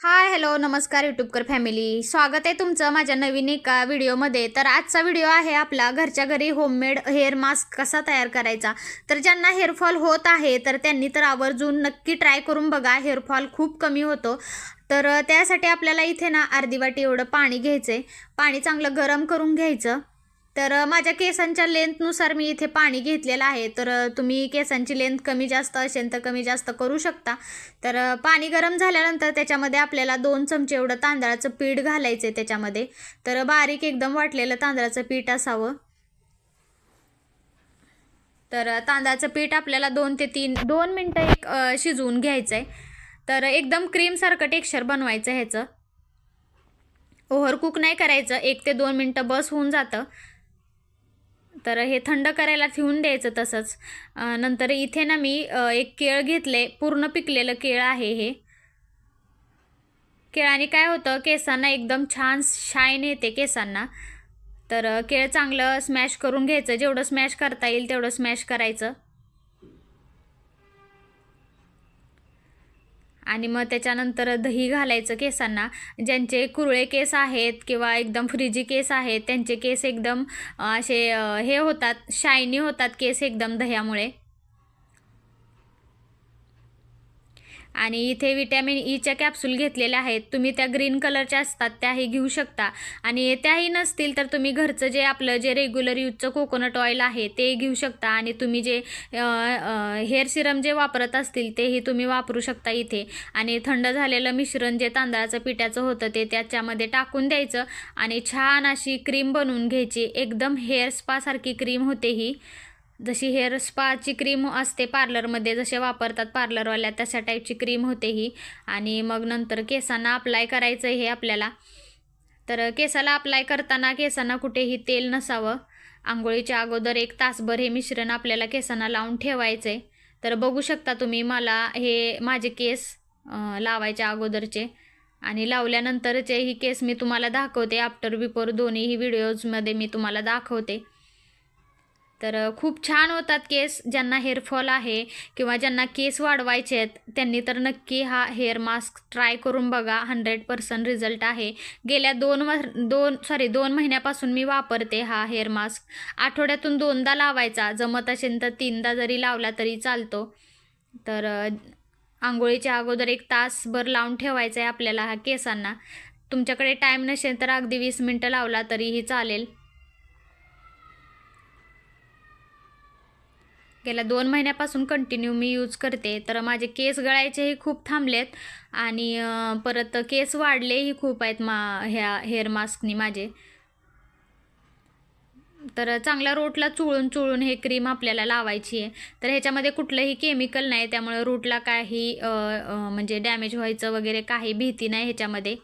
Hi hello नमस्कार यूट्यूबकर family. स्वागत आहे तुमचं माझ्या नवीन एका व्हिडिओमध्ये. तर आजचा व्हिडिओ आहे आपला घरच्या घरी होममेड हेअर मास्क कसा तयार करायचा? तर ज्यांना हेअरफॉल होत आहे तर त्यांनी तर आवर्जून नक्की ट्राय करून बघा. हेअरफॉल खूप कमी होतो. तर त्यासाठी आपल्याला इथे ना अर्धी वाटी एवढं पाणी घ्यायचं आहे पाणी चांगलं गरम करून घ्यायचं. तर माझ्या केसांच्या लेंथनुसार मी इथे पाणी घेतलेलं आहे. तर तुम्ही केसांची लेंथ कमी जास्त असेल तर कमी जास्त करू शकता. तर पाणी गरम झाल्यानंतर त्याच्यामध्ये आपल्याला दोन चमचे एवढं तांदळाचं पीठ घालायचं आहे त्याच्यामध्ये. तर बारीक एकदम वाटलेलं तांदळाचं पीठ असावं. तर तांदळाचं पीठ आपल्याला दोन ते तीन दोन मिनटं एक शिजवून घ्यायचं आहे तर एकदम क्रीमसारखं टेक्स्चर बनवायचं ह्याचं. ओव्हर कुक नाही करायचं. एक ते दोन मिनटं बस होऊन जातं. तर हे थंड करायला ठेवून द्यायचं तसंच. नंतर इथे ना मी एक केळ घेतले पूर्ण पिकलेलं केळ आहे हे. केळाने काय होतं केसांना एकदम छान शाईन येते केसांना. तर केळ चांगलं स्मॅश करून घ्यायचं जेवढं स्मॅश करता येईल तेवढं स्मॅश करायचं. आणि मग त्याच्यानंतर दही घालायचं केसांना. ज्यांचे कुरळे केस आहेत किंवा एकदम फ्रिजी केस आहेत त्यांचे केस एकदम असे हे होतात शायनी होतात केस एकदम दह्यामुळे. आणि इथे विटॅमिन ईच्या कॅप्सूल घेतलेल्या आहेत. तुम्ही त्या ग्रीन कलरच्या असतात त्याही घेऊ शकता. आणि त्याही नसतील तर तुम्ही घरचं जे आपलं जे रेग्युलर यूजचं कोकोनट ऑइल आहे ते घेऊ शकता. आणि तुम्ही जे हेअर सिरम जे वापरत असतील तेही तुम्ही वापरू शकता इथे. आणि थंड झालेलं मिश्रण जे तांदळाचं पिठाचं होतं ते त्याच्यामध्ये टाकून द्यायचं. आणि छान अशी क्रीम बनवून घ्यायची. एकदम हेअर स्पासारखी क्रीम होते ही. जशी हेअर स्पाची क्रीम असते पार्लरमध्ये जसे वापरतात पार्लरवाल्या तशा टाईपची क्रीम होते ही. आणि मग नंतर केसांना अप्लाय करायचं हे आपल्याला. तर केसाला अप्लाय करताना केसांना कुठेही तेल नसावं. आंघोळीच्या अगोदर एक तासभर हे मिश्रण आपल्याला केसांना लावून ठेवायचं आहे तर बघू शकता तुम्ही मला हे माझे केस लावायच्या अगोदरचे आणि लावल्यानंतरचे ही केस मी तुम्हाला दाखवते. आफ्टर बिफोर दोन्हीही व्हिडिओजमध्ये मी तुम्हाला दाखवते. तर खूप छान होतात केस. ज्यांना हेअरफॉल आहे किंवा ज्यांना केस वाढवायचे आहेत त्यांनी तर नक्की हा हेअर मास्क ट्राय करून बघा. हंड्रेड पर्सेंट रिझल्ट आहे. गेल्या दोन वर दोन सॉरी दोन महिन्यापासून मी वापरते हा हेअर मास्क आठवड्यातून दोनदा लावायचा. जमत असेल तर तीनदा जरी लावला तरी चालतो. तर आंघोळीच्या अगोदर एक तासभर लावून ठेवायचा आहे आपल्याला हा केसांना. तुमच्याकडे टाईम नसेल तर अगदी वीस मिनटं लावला तरीही चालेल. गेल्या दोन महिन्यापासून कंटिन्यू मी यूज करते. तर माझे केस गळायचेही खूप थांबलेत आणि परत केस वाढलेही खूप आहेत मा ह्या हेअर मास्कनी माझे. तर चांगल्या रोटला चुळून चुळून हे क्रीम आपल्याला लावायची आहे. तर ह्याच्यामध्ये कुठलंही केमिकल नाही त्यामुळे रूटला काही म्हणजे डॅमेज व्हायचं वगैरे काही भीती नाही ह्याच्यामध्ये.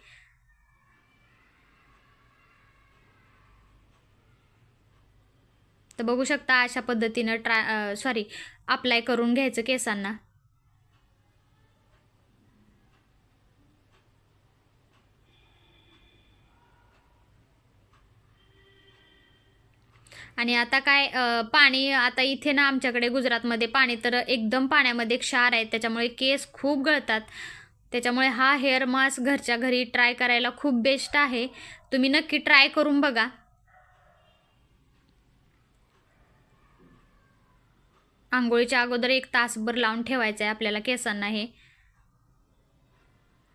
तर बघू शकता अशा पद्धतीनं ट्रा सॉरी अप्लाय करून घ्यायचं केसांना. आणि आता काय पाणी आता इथे ना आमच्याकडे गुजरातमध्ये पाणी तर एकदम पाण्यामध्ये क्षार आहे त्याच्यामुळे केस खूप गळतात. त्याच्यामुळे हा हेअर मास्क घरच्या घरी ट्राय करायला खूप बेस्ट आहे. तुम्ही नक्की ट्राय करून बघा. आंघोळीच्या अगोदर एक तासभर लावून ठेवायचं आहे आपल्याला केसांना हे.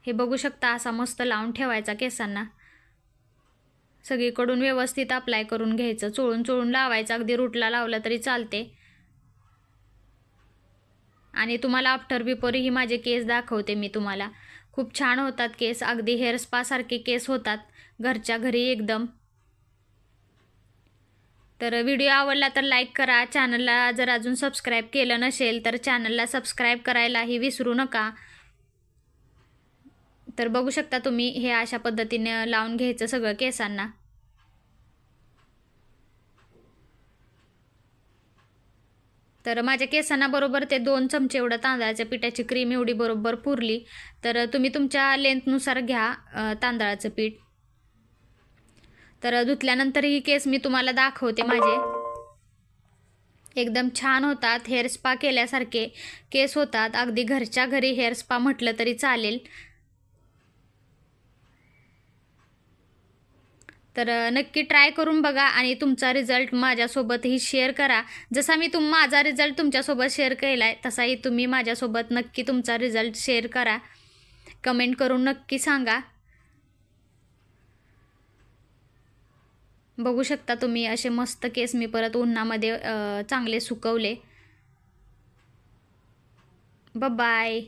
हे बघू शकता असा मस्त लावून ठेवायचा केसांना. सगळीकडून व्यवस्थित अप्लाय करून घ्यायचं. चोळून चोळून लावायचं. अगदी रूटला लावलं तरी चालते. आणि तुम्हाला आफ्टर बिफोरही माझे केस दाखवते मी तुम्हाला. खूप छान होतात केस. अगदी हेअर स्पासारखे केस होतात. घरच्या घरी एकदम. तर व्हिडिओ आवडला तर लाईक करा. चॅनलला जर अजून सबस्क्राईब केलं नसेल तर चॅनलला सबस्क्राईब करायलाही विसरू नका. तर बघू शकता तुम्ही हे अशा पद्धतीने लावून घ्यायचं सगळं केसांना. तर माझ्या केसांना बरोबर ते दोन चमचे एवढं तांदळाच्या पिठाची क्रीम एवढी बरोबर पुरली. तर तुम्ही तुमच्या लेंथनुसार घ्या तांदळाचं पीठ. तर धुतल्यानंतर ही केस मी तुम्हाला दाखवते माझे. एकदम छान होतात हेअर स्पा केल्यासारखे केस होतात. अगदी घरच्या घरी हेअर स्पा म्हटलं तरी चालेल. तर नक्की ट्राय करून बघा आणि तुमचा रिझल्ट माझ्यासोबतही शेअर करा. जसा मी तुम माझा रिझल्ट तुमच्यासोबत शेअर केला आहे तसाही तुम्ही माझ्यासोबत नक्की तुमचा रिझल्ट शेअर करा. कमेंट करून नक्की सांगा. बघू शकता तुम्ही असे मस्त केस मी परत उन्हामध्ये चांगले सुकवले. बाय